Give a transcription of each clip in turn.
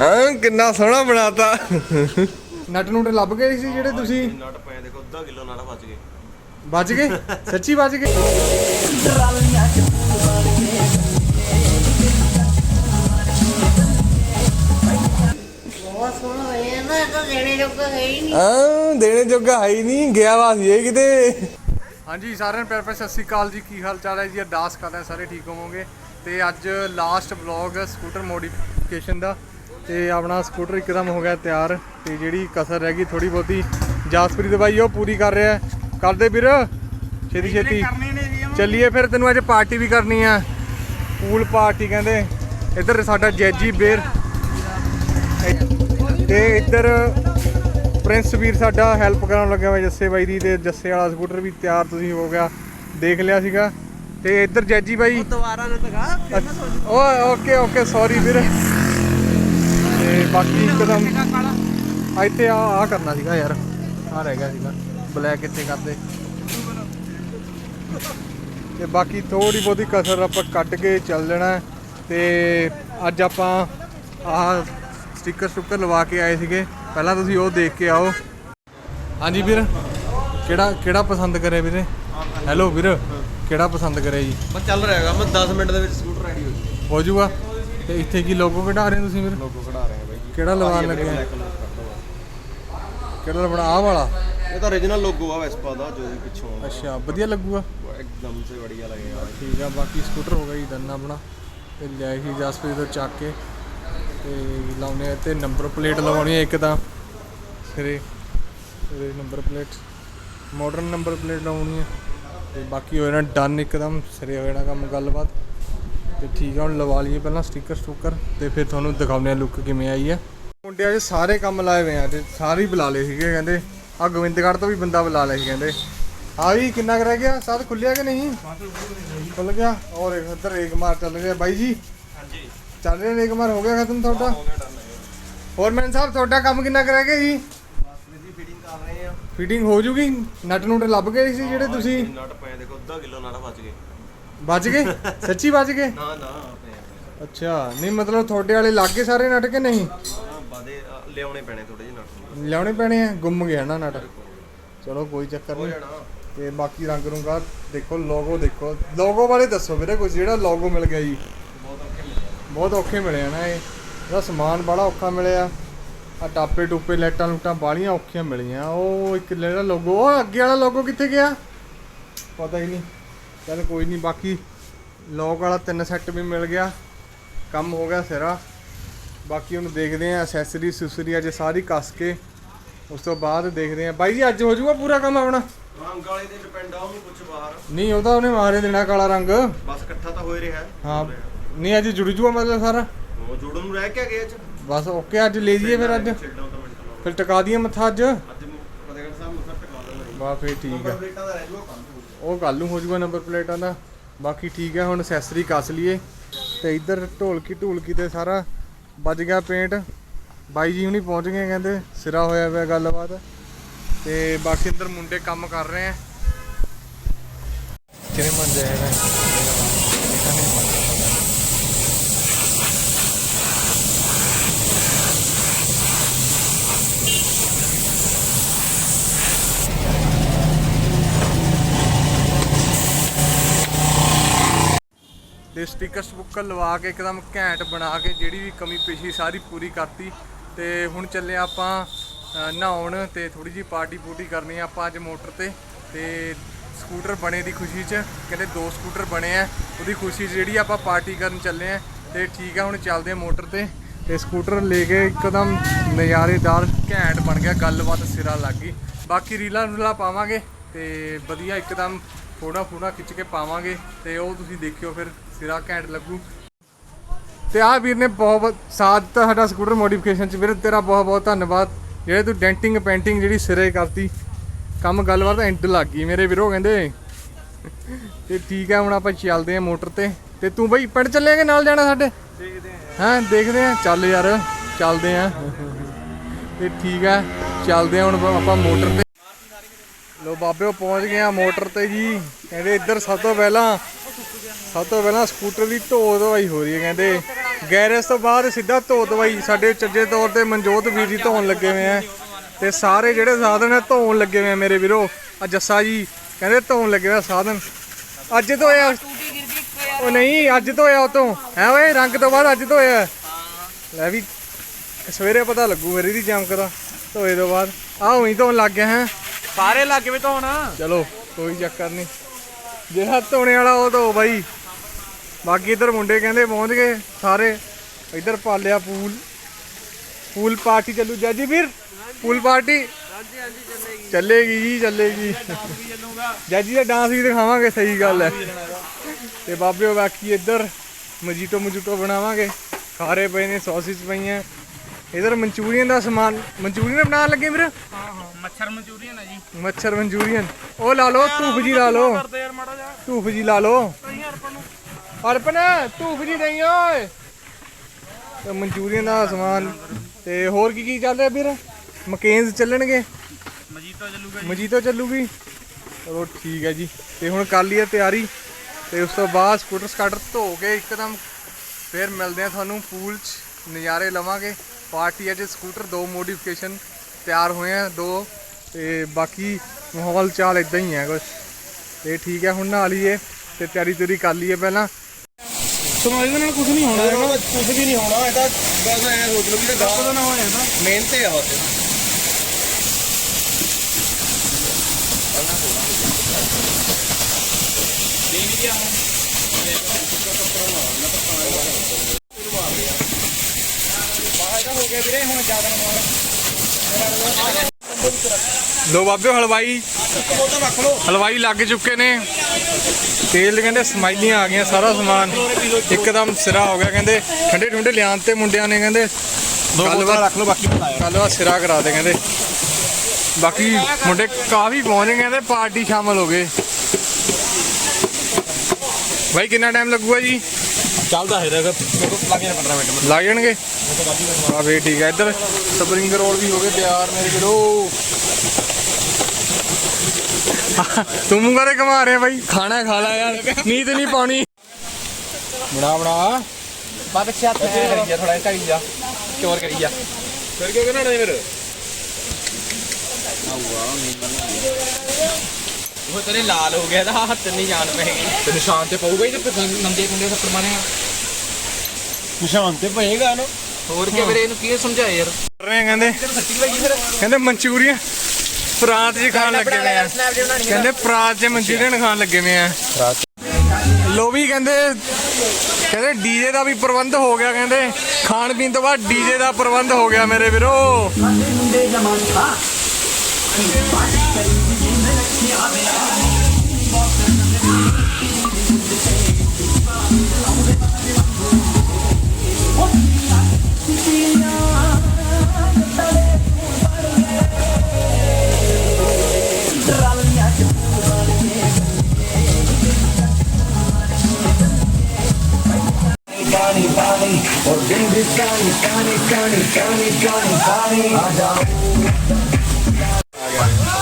ਹਾਂ ਕਿੰਨਾ ਸੋਹਣਾ ਬਣਾਤਾ। ਨਟ ਨੂਟ ਲੱਭ ਗਏ ਸੀ ਜਿਹੜੇ ਤੁਸੀਂ? ਨਟ ਪਏ ਦੇਖੋ ਅੱਧਾ ਕਿਲੋ ਨਟ ਬਚ ਗਏ। ਬਚ ਗਏ? ਸੱਚੀ ਬਚ ਗਏ? ਬਹੁਤ ਸੋਹਣਾ ਹੋਇਆ। ਨਾ ਇਹ ਤਾਂ ਦੇਣੇ ਜੋਗਾ ਹੈ ਹੀ ਨਹੀਂ। ਹਾਂ ਦੇਣੇ ਜੋਗਾ ਹੈ ਹੀ ਨਹੀਂ। ਗਿਆ ਵਾ ਸੀ ਇਹ ਕਿਤੇ। ਹਾਂਜੀ ਸਾਰਿਆਂ ਨੂੰ ਪਿਆਰ ਭਰੀ ਸਤਿ ਸ਼੍ਰੀ ਅਕਾਲ ਜੀ। ਕੀ ਹਾਲ ਚਾਲ ਹੈ ਜੀ? ਅਰਦਾਸ ਕਰਦੇ ਹਾਂ ਸਾਰੇ ਠੀਕ ਹੋਵੋਗੇ। ਤੇ ਅੱਜ ਲਾਸਟ ਵਲੌਗ ਸਕੂਟਰ ਮੋਡੀਫਿਕੇਸ਼ਨ ਦਾ। ਤੇ ਆਪਣਾ ਸਕੂਟਰ ਇੱਕਦਮ ਹੋ ਗਿਆ ਤਿਆਰ ਤੇ ਜਿਹੜੀ ਕਸਰ ਰਹਿ ਗਈ ਥੋੜੀ ਬਹੁਤੀ। ਜਾਸਪ੍ਰੀਤ ਬਾਈ ਉਹ ਪੂਰੀ ਕਰ ਰਿਹਾ। ਕਰਦੇ ਵੀਰ ਛੇਤੀ ਛੇਤੀ। ਚੱਲੀਏ ਫਿਰ ਤੈਨੂੰ ਅੱਜ ਪਾਰਟੀ ਵੀ ਕਰਨੀ ਆ। ਪੂਲ ਪਾਰਟੀ ਕਹਿੰਦੇ। ਇੱਧਰ ਸਾਡਾ ਜੈਜੀ ਬੇਰ। ਤੇ ਇੱਧਰ ਪ੍ਰਿੰਸ ਵੀਰ ਸਾਡਾ ਹੈਲਪ ਕਰਾਉਣ ਲੱਗਿਆ ਹੋਇਆ ਜੱਸੇ ਬਾਈ ਦੀ ਤੇ ਜੱਸੇ ਵਾਲਾ ਸਕੂਟਰ ਵੀ ਤਿਆਰ ਤੁਸੀਂ ਹੋ ਗਿਆ। ਦੇਖ ਲਿਆ ਸੀਗਾ। ਤੇ ਇੱਧਰ ਜੈਜੀ ਬਾਈ। ਦੁਬਾਰਾ ਨਾ ਤਗਾ ਓਏ ਓਕੇ ਓਕੇ ਸੌਰੀ ਵੀਰ। ਤੇ ਬਾਕੀ ਇੱਕਦਮ ਇੱਥੇ ਆ ਆ ਕਰਨਾ ਸੀਗਾ ਯਾਰ। ਆ ਰਹਿ ਗਿਆ ਸੀਗਾ। ਬਲੈਕ ਇੱਥੇ ਕਰਦੇ। ਤੇ ਬਾਕੀ ਥੋੜੀ ਬਹੁਤੀ ਕਸਰ ਆਪਾਂ ਕੱਟ ਕੇ ਚੱਲ ਲੈਣਾ। ਤੇ ਅੱਜ ਆਪਾਂ ਆਹ ਸਟicker ਸਟੁੱਕਰ ਲਵਾ ਕੇ ਆਏ ਸੀਗੇ। ਪਹਿਲਾਂ ਤੁਸੀਂ ਉਹ ਦੇਖ ਕੇ ਆਓ। ਹਾਂਜੀ ਵੀਰ ਕਿਹੜਾ ਕਿਹੜਾ ਪਸੰਦ ਕਰਿਆ ਵੀਰੇ? ਹੈਲੋ ਵੀਰ ਕਿਹੜਾ ਪਸੰਦ ਕਰਿਆ ਜੀ? ਬਸ ਚੱਲ ਰਿਹਾ ਹੈਗਾ। ਮੈਂ 10 ਮਿੰਟ ਦੇ ਵਿੱਚ ਸਕੂਟਰ ਰੈਡੀ ਹੋ ਜੂ। ਹੋ ਜਾਊਗਾ ਤੇ ਇੱਥੇ ਕੀ ਲੋਗੋ ਕਢਾ ਰਹੇ ਤੁਸੀਂ ਵੀਰ? ਲੋਗੋ ਕਢਾ ਰਹੇ ਕਿਹੜਾ ਲਵਾਉਣ ਲੱਗਿਆ ਕਿਹੜਾ ਲਵਾਉਣਾ ਆਹ ਵਾਲਾ? ਇਹ ਤਾਂ origignal ਲੋਗੋ ਆ ਵੈਸਪਾ ਦਾ ਜੋ ਪਿੱਛੋਂ ਅੱਛਾ ਵਧੀਆ ਲੱਗੂਗਾ। ਇੱਕਦਮ ਸੇ ਬੜੀਆ ਲੱਗੇਗਾ। ਠੀਕ ਆ ਬਾਕੀ ਸਕੂਟਰ ਹੋ ਗਈ ਦੰਨਾ ਆਪਣਾ। ਤੇ ਲਿਆ ਹੀ ਜਸਪ੍ਰੀਤ ਤੋਂ ਚੱਕ ਕੇ। ਤੇ ਲਾਉਨੇ ਤੇ ਨੰਬਰ ਪਲੇਟ ਲਵਾਉਣੀ ਇੱਕ ਤਾਂ। ਸਿਰੇ ਇਹ number plate modern number plate ਲਾਉਣੀ ਹੈ ਤੇ ਬਾਕੀ ਹੋ ਜਾਣਾ ਡਨ ਇੱਕਦਮ। ਸਿਰੇ ਹੋ ਜਾਣਾ ਕੰਮ ਗੱਲਬਾਤ। ਤੇ ਠੀਕ ਆ ਹੁਣ ਲਵਾ ਲਈਏ ਪਹਿਲਾਂ ਸਟicker ਸਟੁੱਕਰ ਤੇ ਫਿਰ ਤੁਹਾਨੂੰ ਦਿਖਾਉਂਦੇ ਆ ਲੁੱਕ ਕਿਵੇਂ ਆਈ ਆ ਮੁੰਡਿਆਂ 'ਚ ਸਾਰੇ ਕੰਮ ਲਾਏ ਹੋਏ ਆ ਤੇ ਸਾਰੇ ਹੀ ਬੁਲਾ ਲਏ ਸੀਗੇ ਕਹਿੰਦੇ ਆ ਗੋਬਿੰਦਗੜ੍ਹ ਤੋਂ ਵੀ ਬੰਦਾ ਬੁਲਾ ਲਿਆ ਸੀ ਕਹਿੰਦੇ। ਆ ਵੀ ਕਿੰਨਾ ਕੁ ਰਹਿ ਗਿਆ? ਸਾਥ ਖੁੱਲਿਆ ਕਿ ਨਹੀਂ? ਖੁੱਲ ਗਿਆ। ਔਰ ਇੱਕ ਇੱਧਰ ਰੇਕ ਮਾਰ ਚੱਲ ਰਿਹਾ ਬਾਈ ਜੀ। ਹਾਂਜੀ। ਚੱਲ ਰਿਹਾ ਰੇਕ ਮਾਰ ਹੋ ਗਿਆ ਖਤਮ ਤੁਹਾਡਾ? ਹੋ ਗਿਆ ਡਨ ਫੋਰਮੈਨ ਸਾਹਿਬ ਤੁਹਾਡਾ ਕੰਮ ਕਿੰਨਾ ਕੁ ਰਹਿ ਗਿਆ ਜੀ? ਕਰ ਫਿਟਿੰਗ ਹੋ। ਜੂਗੀ? ਨਟ ਨੂਟ ਲੱਭ ਗਏ ਸੀ ਜਿਹੜੇ ਤੁਸੀਂ? ਨਟ ਪਏ ਦੇਖੋ ਅੱਧਾ ਕਿਲੋ ਨਟ ਬਚ ਗਏ। ਬਚ ਗਏ? ਸੱਚੀ ਬਚ ਗਏ? ਨਾ ਨਾ। ਅੱਛਾ ਨਹੀਂ ਮਤਲਬ ਤੁਹਾਡੇ ਵਾਲੇ ਲੱਗ ਗਏ ਸਾਰੇ ਨਟ ਕਿ ਨਹੀਂ? ਬਾਦੇ ਲਿਆਉਣੇ ਪੈਣੇ ਥੋੜੇ ਜਿਹੇ ਨਟ। ਲਿਆਉਣੇ ਪੈਣੇ ਆ? ਗੁੰਮ ਗਿਆ ਨਾ ਨਟ। ਚਲੋ ਕੋਈ ਚੱਕਰ ਨਹੀਂ। ਤੇ ਬਾਕੀ ਰੰਗ ਰੁੰਗਾ ਦੇਖੋ ਲੋਗੋ ਦੇਖੋ। ਲੋਗੋ ਬਾਰੇ ਦੱਸੋ ਵੀਰੇ ਕੁਝ ਜਿਹੜਾ ਲੋਗੋ ਮਿਲ ਗਿਆ ਜੀ। ਬਹੁਤ ਔਖੇ ਮਿਲੇ ਬਹੁਤ ਔਖੇ ਮਿਲੇ ਆ ਨਾ ਇਹ। ਇਹਦਾ ਸਮਾਨ ਬੜਾ ਔਖਾ ਮਿਲਿਆ। ਆ ਟਾਪੇ ਟੂਪੇ ਲਾਈਟਾਂ ਲੂਟਾਂ ਬਾਲੀਆਂ ਔਖੀਆਂ ਮਿਲੀਆਂ। ਉਹ ਇੱਕ ਜਿਹੜਾ ਲੋਗੋ ਉਹ ਅੱਗੇ ਵਾਲਾ ਲੋਗੋ ਕਿੱਥੇ ਗਿਆ? ਪਤਾ ਹੀ ਨਹੀਂ। ਚੱਲ ਕੋਈ ਨਹੀਂ ਬਾਕੀ ਲੋਕ ਵਾਲਾ ਤਿੰਨ ਸੈੱਟ ਵੀ ਮਿਲ ਗਿਆ। ਕੰਮ ਹੋ ਗਿਆ ਸਿਰਾ। ਬਾਕੀ ਹੁਣ ਦੇਖਦੇ ਆ ਐਸੈਸਰੀ ਸੁਸਰੀ ਅੱਜ ਸਾਰੀ ਕੱਸ ਕੇ। ਉਸ ਤੋਂ ਬਾਅਦ ਦੇਖਦੇ ਆ। ਬਾਈ ਜੀ ਅੱਜ ਹੋ ਜਾਊਗਾ ਪੂਰਾ ਕੰਮ ਆਪਣਾ? ਰੰਗ ਵਾਲੇ ਤੇ ਡਿਪੈਂਡ ਆ ਉਹਨੂੰ ਪੁੱਛ ਬਾਹਰ। ਨਹੀਂ ਉਹਦਾ ਉਹਨੇ ਮਾਰੇ ਦੇਣਾ ਕਾਲਾ ਰੰਗ। ਬਸ ਇਕੱਠਾ ਤਾਂ ਹੋ ਹੀ ਰਿਹਾ। ਹਾਂ। ਨਹੀਂ ਅੱਜ ਜੁੜ ਜੂਗਾ ਮਤਲਬ ਸਾਰਾ? ਉਹ ਜੋੜਨ ਨੂੰ ਰਹਿ ਕੇ ਗਏ ਅੱਜ। ਬਸ ਓਕੇ ਅੱਜ ਲੈ ਜੀਏ ਫਿਰ ਅੱਜ। ਲਾਓ ਫਿਰ ਟਕਾ ਦਈਏ ਮੱਥਾ ਅੱਜ। ਅੱਜ ਫਤਿਹਗੜ੍ਹ ਸਾਹਿਬ ਮੱਥਾ ਟਿਕਾ ਜੀ ਬਾ ਫੇਰ ਠੀਕ ਆ। ਉਹ ਕੱਲ ਨੂੰ ਹੋ ਜਾਊਗਾ ਨੰਬਰ ਪਲੇਟਾਂ ਦਾ। ਬਾਕੀ ਠੀਕ ਹੈ, ਹੁਣ ਅਸੈਸਰੀ ਕੱਸ ਲਈਏ। ਤੇ ਇੱਧਰ ਢੋਲਕੀ ਢੋਲਕੀ ਤੇ ਸਾਰਾ ਵੱਜ ਗਿਆ ਪੇਂਟ ਬਾਈ ਜੀ ਹੁਣੀ ਪਹੁੰਚ ਗਏ ਕਹਿੰਦੇ, ਸਿਰਾ ਹੋਇਆ ਪਿਆ ਗੱਲਬਾਤ। ਤੇ ਬਾਕੀ ਅੰਦਰ ਮੁੰਡੇ ਕੰਮ ਕਰ ਰਹੇ ਆ। ਕਿਨੇ ਮੰਨ ਜਾਏਗਾ ਤੇ ਸਟicker ਸਪੁੱਕਰ ਲਵਾ ਕੇ ਇੱਕਦਮ ਘੈਂਟ ਬਣਾ ਕੇ ਜਿਹੜੀ ਵੀ ਕਮੀ ਪੇਸ਼ੀ ਸਾਰੀ ਪੂਰੀ ਕਰਤੀ। ਤੇ ਹੁਣ ਚੱਲੇ ਆਪਾਂ ਨਹਾਉਣ ਤੇ ਥੋੜੀ ਜੀ ਪਾਰਟੀ ਪੂਟੀ ਕਰਨੀ ਆ ਆਪਾਂ ਅੱਜ ਮੋਟਰ ਤੇ। ਤੇ ਸਕੂਟਰ ਬਣੇ ਦੀ ਖੁਸ਼ੀ 'ਚ, ਕਹਿੰਦੇ ਦੋ ਸਕੂਟਰ ਬਣੇ ਆ, ਉਹਦੀ ਖੁਸ਼ੀ 'ਚ ਜਿਹੜੀ ਆਪਾਂ ਪਾਰਟੀ ਕਰਨ ਚੱਲੇ ਆ। ਤੇ ਠੀਕ ਆ, ਹੁਣ ਚੱਲਦੇ ਆ ਮੋਟਰ ਤੇ। ਤੇ ਸਕੂਟਰ ਲੈ ਕੇ ਇੱਕਦਮ ਨਜ਼ਾਰੇਦਾਰ ਘੈਂਟ ਬਣ ਗਿਆ, ਗੱਲਬਾਤ ਸਿਰਾ ਲੱਗ ਗਈ। ਬਾਕੀ ਰੀਲਾਂ ਰੂਲਾਂ ਪਾਵਾਂਗੇ ਤੇ ਵਧੀਆ ਇੱਕਦਮ ਫੋਟੋ ਫੋਟੋ ਖਿੱਚ ਕੇ ਪਾਵਾਂਗੇ। ਤੇ ਉਹ ਤੁਸੀਂ ਦੇਖਿਓ ਫਿਰ। ਸਿਰਾ ਘੈਂਟ ਲੱਗੂ। ਤੇ ਆਹ ਵੀਰ ਨੇ ਬਹੁਤ ਬਹੁਤ ਸਾਥ ਦਿੱਤਾ ਸਾਡਾ ਸਕੂਟਰ ਮੋਡੀਫਿਕੇਸ਼ਨ ਚ। ਵੀਰ ਤੇਰਾ ਬਹੁਤ ਬਹੁਤ ਧੰਨਵਾਦ। ਜਿਹੜੇ ਤੂੰ ਡੈਂਟਿੰਗ ਪੇਂਟਿੰਗ ਜਿਹੜੀ ਸਿਰੇ ਕਰਤੀ ਕੰਮ ਗੱਲਬਾਤ ਐਂਡ ਲੱਗ ਗਈ ਮੇਰੇ ਵੀਰੋ ਕਹਿੰਦੇ। ਤੇ ਠੀਕ ਹੈ ਹੁਣ ਆਪਾਂ ਚੱਲਦੇ ਆ ਮੋਟਰ ਤੇ। ਤੇ ਤੂੰ ਬਈ ਪਿੰਡ ਚੱਲੇਗਾ ਨਾਲ ਜਾਣਾ ਸਾਡੇ? ਦੇਖਦੇ ਆ ਹਾਂ ਦੇਖਦੇ ਆ ਚੱਲ ਯਾਰ ਚੱਲਦੇ ਆ ਤੇ ਠੀਕ ਆ ਚੱਲਦੇ ਆ ਹੁਣ ਆਪਾਂ ਮੋਟਰ ਤੇ। ਲੋ ਬਾਬਿਓ ਪਹੁੰਚ ਗਏ ਆ ਮੋਟਰ ਤੇ ਜੀ। ਕਹਿੰਦੇ ਇੱਧਰ ਸਭ ਤੋਂ ਪਹਿਲਾਂ ਸਭ ਤੋਂ ਪਹਿਲਾਂ ਸਕੂਟਰ ਦੀ ਢੋ ਧਵਾਈ ਹੋ ਰਹੀ ਹੈ ਕਹਿੰਦੇ। ਗੈਰੇਜ ਤੋਂ ਬਾਅਦ ਸਿੱਧਾ ਧੋ ਦਵਾਈ ਸਾਡੇ ਚੱਜੇ ਤੌਰ ਤੇ ਮਨਜੋਤ ਵੀਰ ਜੀ ਧੋਣ ਲੱਗੇ ਹੋਏ ਆ। ਤੇ ਸਾਰੇ ਜਿਹੜੇ ਸਾਧਨ ਆ ਧੋਣ ਲੱਗੇ ਹੋਏ ਆ ਮੇਰੇ ਵੀਰੋ। ਆ ਜੱਸਾ ਜੀ ਕਹਿੰਦੇ ਧੋਣ ਲੱਗੇ ਹੋਏ ਆ ਸਾਧਨ। ਅੱਜ ਧੋਇਆ। ਉਹ ਨਹੀਂ ਅੱਜ ਧੋਇਆ ਉਤੋਂ। ਹੈ ਓਏ ਰੰਗ ਤੋਂ ਬਾਅਦ ਅੱਜ ਧੋਇਆ। ਲੈ ਵੀ ਸਵੇਰੇ ਪਤਾ ਲੱਗੂ ਮੇਰੀ ਦੀ ਚਮਕ ਦਾ ਧੋਏ ਤੋਂ ਬਾਅਦ। ਆ ਉਹੀ ਧੋਣ ਲੱਗ ਗਿਆ ਹੈ। ਸਾਰੇ ਲੱਗੇ ਵੀ ਧੋਣਾ। ਚਲੋ ਕੋਈ ਚੱਕਰ ਨਹੀਂ। ਜਿਹੜਾ ਧੋਣੇ ਵਾਲਾ ਉਹ ਧੋ ਬਾਈ। ਬਾਕੀ ਇਧਰ ਮੁੰਡੇ ਕਹਿੰਦੇ ਪਹੁੰਚ ਗਏ ਸਾਰੇ। ਇਧਰ ਪਾਲਿਆ ਪੂਲ। ਪੂਲ ਪਾਰਟੀ ਚੱਲੂ। ਜਾਜੀ ਵੀਰ, ਪੂਲ ਪਾਰਟੀ? ਚੱਲੇਗੀ ਜੀ, ਚੱਲੇਗੀ। ਜਾਜੀ ਦਾ ਡਾਂਸ ਵੀ ਦਿਖਾਵਾਂਗੇ, ਸਹੀ ਗੱਲ ਹੈ। ਤੇ ਬਾਬਿਓ ਬਾਕੀ ਇੱਧਰ ਮਜੀਟੋ ਮਜੂਟੋ ਬਣਾਵਾਂਗੇ। ਖਾਰੇ ਪਏ ਨੇ ਸੌਸਿਸ ਪਈਆਂ। ਇਧਰ ਮਨਚੂਰੀਅਨ ਦਾ ਸਮਾਨ। ਮਨਚੂਰੀਅਨ ਬਣਾਉਣ ਲੱਗੇ ਵੀਰ? ਮੱਛਰ ਮਨਚੂਰੀਅਨ ਆ ਜੀ। ਮੱਛਰ ਮਨਚੂਰੀਅਨ। ਉਹ ਲਾ ਲਓ, ਧੂਫ ਜੀ ਲਾ ਲਓ। ਧੂਫ ਜੀ ਲਾ ਲਓ। ਅਰਪਣ ਧੂਫ ਨਹੀਂ ਓਏ। ਤੇ ਮਨਚੂਰੀਅਨ ਦਾ ਸਮਾਨ। ਤੇ ਹੋਰ ਕੀ ਕੀ ਚੱਲ ਰਿਹਾ ਵੀਰ? ਮਕੇਨਸ ਚੱਲਣਗੇ? ਮਜੀਤੋ ਚੱਲੂਗਾ ਮਜੀਤੋ ਚੱਲੂਗੀ? ਚਲੋ ਠੀਕ ਹੈ ਜੀ। ਤੇ ਹੁਣ ਕਰ ਲਈਏ ਤਿਆਰੀ। ਤੇ ਉਸ ਤੋਂ ਬਾਅਦ ਸਕੂਟਰ ਸਕਾਟਰ ਧੋ ਕੇ ਇੱਕਦਮ ਫਿਰ ਮਿਲਦੇ ਆ ਤੁਹਾਨੂੰ ਪੂਲ 'ਚ। ਨਜ਼ਾਰੇ ਲਵਾਂਗੇ। ਪਾਰਟੀ ਅੱਜ ਸਕੂਟਰ ਦੋ ਮੋਡੀਫਿਕੇਸ਼ਨ ਤਿਆਰ ਹੋਏ ਆ ਦੋ। ਤੇ ਬਾਕੀ ਮਾਹੌਲ ਚਾਲ ਇਦਾਂ ਹੀ ਹੈ ਕੁਛ। ਤੇ ਠੀਕ ਹੈ ਹੁਣ ਨਹਾ ਲਈਏ ਤੇ ਤਿਆਰੀ ਤਿਆਰੀ ਕਰ ਲਈਏ ਪਹਿਲਾਂ। ਸੁਣੋ ਇਹਦੇ ਨਾਲ ਕੁਝ ਨਹੀਂ ਹੋਣਾ ਹੈਗਾ। ਕੁਝ ਵੀ ਨਹੀਂ ਹੋਣਾ ਇਹ ਤਾਂ ਬਸ ਐ ਸੋਚ ਲਓ ਵੀ ਇਹ ਗਾਹ ਨਾ ਹੋਇਆ ਨਾ ਮਿਹਨਤ ਹੈ ਉਹ ਲੋ ਬਾਬਿਓ ਹਲਵਾਈ। ਹਲਵਾਈ ਲੱਗ ਚੁੱਕੇ ਨੇ। ਤੇਲ ਕਹਿੰਦੇ ਸਮਾਈਲੀਆਂ ਆ ਗਈਆਂ ਸਾਰਾ ਸਮਾਨ। ਇੱਕਦਮ ਸਿਰਾ ਹੋ ਗਿਆ ਕਹਿੰਦੇ ਠੰਡੇ ਠੰਡੇ ਲਿਆਣ ਤੇ ਮੁੰਡਿਆਂ ਨੇ ਕਹਿੰਦੇ ਗੱਲਬਾਤ ਰੱਖ ਲਓ ਬਾਕੀ ਗੱਲਬਾਤ ਸਿਰਾ ਕਰਾ ਦੇ ਕਹਿੰਦੇ। ਬਾਕੀ ਮੁੰਡੇ ਕਾਫੀ ਪਹੁੰਚ ਗਏ ਕਹਿੰਦੇ ਪਾਰਟੀ ਸ਼ਾਮਲ ਹੋ ਗਏ। ਭਾਈ ਕਿੰਨਾ ਟਾਈਮ ਲੱਗੂਗਾ ਜੀ? ਚੱਲਦਾ ਹੈ ਰਗਾ ਲੱਗ ਜਾਣਾ 15 ਮਿੰਟ ਲੱਗ ਜਾਣਗੇ? ਆ ਵੇ ਠੀਕ ਹੈ ਇੱਧਰ ਸਪਰਿੰਗ ਰੋਲ ਵੀ ਹੋ ਗਏ ਤਿਆਰ ਮੇਰੇ ਵੀਰੋ ਤੂੰ ਮੂੰਹ ਕਰੇ ਕਮਾ ਰਿਹਾ ਬਾਈ? ਖਾਣਾ ਖਾ ਲੈ ਯਾਰ ਨੀਂਦ ਨਹੀਂ ਪਾਉਣੀ। ਬਣਾ ਬਣਾ। ਬਾਦ ਖਿਆਤ ਹੈ ਕਰੀ ਜਾ ਥੋੜਾ ਕਰੀ ਜਾ ਚੋਰ ਕਰੀ ਜਾ। ਫਿਰ ਕਿਉਂ ਕਰਨਾ ਫਿਰ? ਉਹ ਤੇਰੇ ਲਾਲ ਹੋ ਗਿਆ ਤਾਂ ਹੱਥ ਨਹੀਂ ਜਾਣ ਪੈਗੀ ਤੇ ਨਿਸ਼ਾਨ ਤੇ ਪਊਗਾ ਹੀ ਤੇ ਨੰਦੇ ਕੁੰਡੇ ਸੱਪਰ ਮਾਰੇਗਾ। ਨਿਸ਼ਾਨ ਤੇ ਪਏਗਾ ਨਾ ਹੋਰ ਕੀ ਵੀਰੇ ਇਹਨੂੰ ਕੀ ਸਮਝਾਏ ਯਾਰ? ਕਰ ਰਹੇ ਆ ਕਹਿੰਦੇ। ਕਹਿੰਦੇ ਮਨਚੂਰੀਅਨ ਪ੍ਰਾਂਤ ਜੀ ਖਾਣ ਲੱਗੇ ਨੇ ਆ। ਕਹਿੰਦੇ ਪ੍ਰਾਂਤ ਚ ਮਨਚੂਰੀਅਨ ਖਾਣ ਲੱਗੇ ਨੇ ਆ। ਲੋ ਵੀ ਕਹਿੰਦੇ ਕਹਿੰਦੇ ਡੀਜੇ ਦਾ ਵੀ ਪ੍ਰਬੰਧ ਹੋ ਗਿਆ ਕਹਿੰਦੇ। ਖਾਣ ਪੀਣ ਤੋਂ ਬਾਅਦ ਡੀਜੇ ਦਾ ਪ੍ਰਬੰਧ ਹੋ ਗਿਆ ਮੇਰੇ ਵੀਰੋ। Johnny, Johnny, or Genghis Johnny, Johnny, Johnny, Johnny, Johnny, Johnny, Johnny.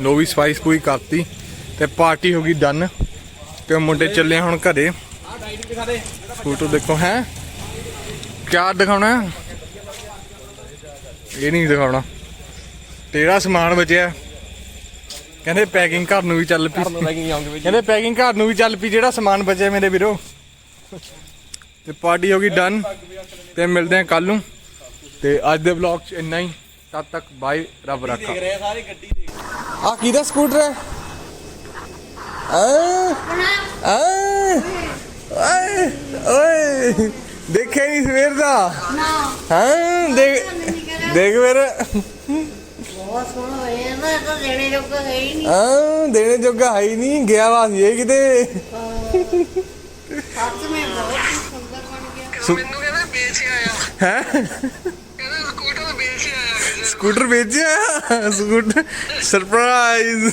ਲੋ ਵੀ ਸਪਾਈਸ ਪੂਰੀ ਕਰਤੀ ਤੇ ਪਾਰਟੀ ਹੋ ਗਈ ਡਨ ਤੇ ਮੁੰਡੇ ਚੱਲੇ ਹੁਣ ਘਰੇ। ਫੋਟੋ ਦੇਖੋ ਹੈ? ਕਿਆ ਦਿਖਾਉਣਾ? ਇਹ ਨਹੀਂ ਦਿਖਾਉਣਾ। ਤੇਰਾ ਸਮਾਨ ਬਚਿਆ। ਕਹਿੰਦੇ ਪੈਕਿੰਗ ਘਰ ਨੂੰ ਵੀ ਚੱਲ ਪਈ। ਕਹਿੰਦੇ ਪੈਕਿੰਗ ਘਰ ਨੂੰ ਵੀ ਚੱਲ ਪਈ ਜਿਹੜਾ ਸਮਾਨ ਬਚਿਆ ਮੇਰੇ ਵੀਰੋ। ਤੇ ਪਾਰਟੀ ਹੋ ਗਈ ਡਨ। ਤੇ ਮਿਲਦੇ ਹਾਂ ਕੱਲ ਨੂੰ। ਤੇ ਅੱਜ ਦੇ ਵਲੌਗ 'ਚ ਇੰਨਾ ਹੀ। ਤਦ ਤੱਕ ਬਾਏ ਰੱਬ ਰੱਖਾ। ਰਹੇ ਸਾਰੇ ਗੱਡੀ ਦੇ ਆ ਕਿਹਦਾ ਸਕੂਟਰ ਹੈ? ਆ ਆ ਓਏ ਓਏ ਦੇਖਿਆ ਨਹੀਂ ਸਵੇਰ ਦਾ? ਨਾ। ਹਾਂ ਦੇਖ ਦੇਖ ਫਿਰ। ਬਹੁਤ ਸੋਹਣਾ ਹੋਇਆ ਨਾ ਇਹ ਤਾਂ ਦੇਣੇ ਜੋਗਾ ਹੈ ਹੀ ਨਹੀਂ। ਹਾਂ ਦੇਣੇ ਜੋਗਾ ਹੈ ਹੀ ਨਹੀਂ ਗਿਆ ਵਾ ਸੀ ਇਹ ਕਿਤੇ। ਸੱਚ ਮੈਂ ਬਹੁਤ ਸੁੰਦਰ ਬਣ ਗਿਆ। ਹੈ? ਸਕੂਟਰ ਵੇਚਿਆ ਸਕੂਟਰ ਸਰਪ੍ਰਾਈਜ਼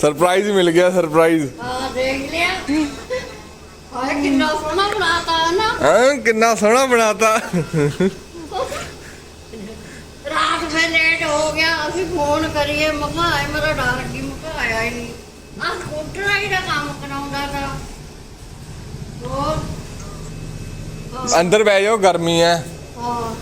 ਸਰਪ੍ਰਾਈਜ਼ ਮਿਲ ਗਿਆ ਸਰਪ੍ਰਾਈਜ਼ ਆ ਦੇਖ ਲਿਆ। ਹਾਏ ਕਿੰਨਾ ਸੋਹਣਾ ਬਣਾਤਾ ਨਾ। ਹਾਂ ਕਿੰਨਾ ਸੋਹਣਾ ਬਣਾਤਾ। ਰਾਤ ਫੇ ਲੇਟ ਹੋ ਗਿਆ ਅਸੀਂ ਫੋਨ ਕਰੀਏ। ਮਮਾ ਆਏ ਮੇਰਾ ਡਰ ਕੀ ਮਮਾ ਆਇਆ ਹੀ ਨਹੀਂ। ਆ ਸਕੂਟਰ ਆਈ ਦਾ ਕੰਮ ਕਰਾਉਂਦਾ ਤਾ। ਹੋਰ? ਅੰਦਰ ਬਹਿ ਜਾਓ ਗਰਮੀ ਹੈ। ਹਾਂ